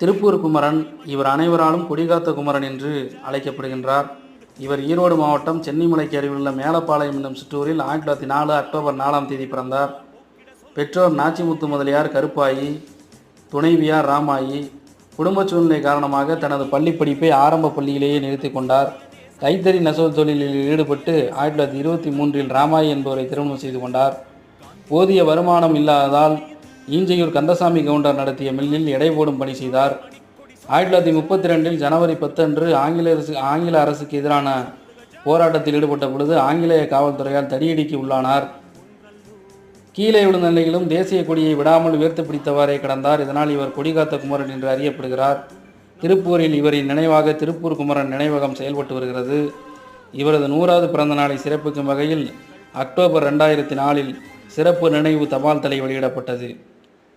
திருப்பூர் குமரன் இவர் அனைவராலும் கொடிகாத்த குமரன் என்று அழைக்கப்படுகின்றார். இவர் ஈரோடு மாவட்டம் சென்னிமலைக்கு அருகிலுள்ள மேலப்பாளையம் என்னும் சிற்றூரில் ஆயிரத்தி தொள்ளாயிரத்தி நாலு அக்டோபர் நாலாம் தேதி பிறந்தார். பெற்றோர் நாச்சிமுத்து முதலியார் கருப்பாயி துணைவியார் ராமாயி குடும்ப சூழ்நிலை காரணமாக தனது பள்ளி படிப்பை ஆரம்ப பள்ளியிலேயே நிறுத்தி கொண்டார். கைத்தறி நெசவு தொழிலில் ஈடுபட்டு ஆயிரத்தி தொள்ளாயிரத்தி இருபத்தி மூன்றில் ராமாயி என்பவரை திருமணம் செய்து கொண்டார். போதிய வருமானம் இல்லாததால் ஈஞ்சையூர் கந்தசாமி கவுண்டர் நடத்திய மில்லில் எடை போடும் பணி செய்தார். ஆயிரத்தி தொள்ளாயிரத்தி முப்பத்தி ரெண்டில் ஜனவரி பத்து அன்று ஆங்கில அரசு ஆங்கில அரசுக்கு எதிரான போராட்டத்தில் ஈடுபட்ட பொழுது ஆங்கிலேய காவல்துறையால் தடியடிக்கு உள்ளானார். கீழே விழுந்த நிலையிலும் தேசிய கொடியை விடாமல் உயர்த்து பிடித்தவாறே கடந்தார். இதனால் இவர் கொடிகாத்த குமரன் என்று அறியப்படுகிறார். திருப்பூரில் இவரின் நினைவாக திருப்பூர் குமரன் நினைவகம் செயல்பட்டு வருகிறது. இவரது நூறாவது பிறந்த நாளை சிறப்பிக்கும் வகையில் அக்டோபர் ரெண்டாயிரத்தி நாலில் சிறப்பு நினைவு தபால் தலை வெளியிடப்பட்டது.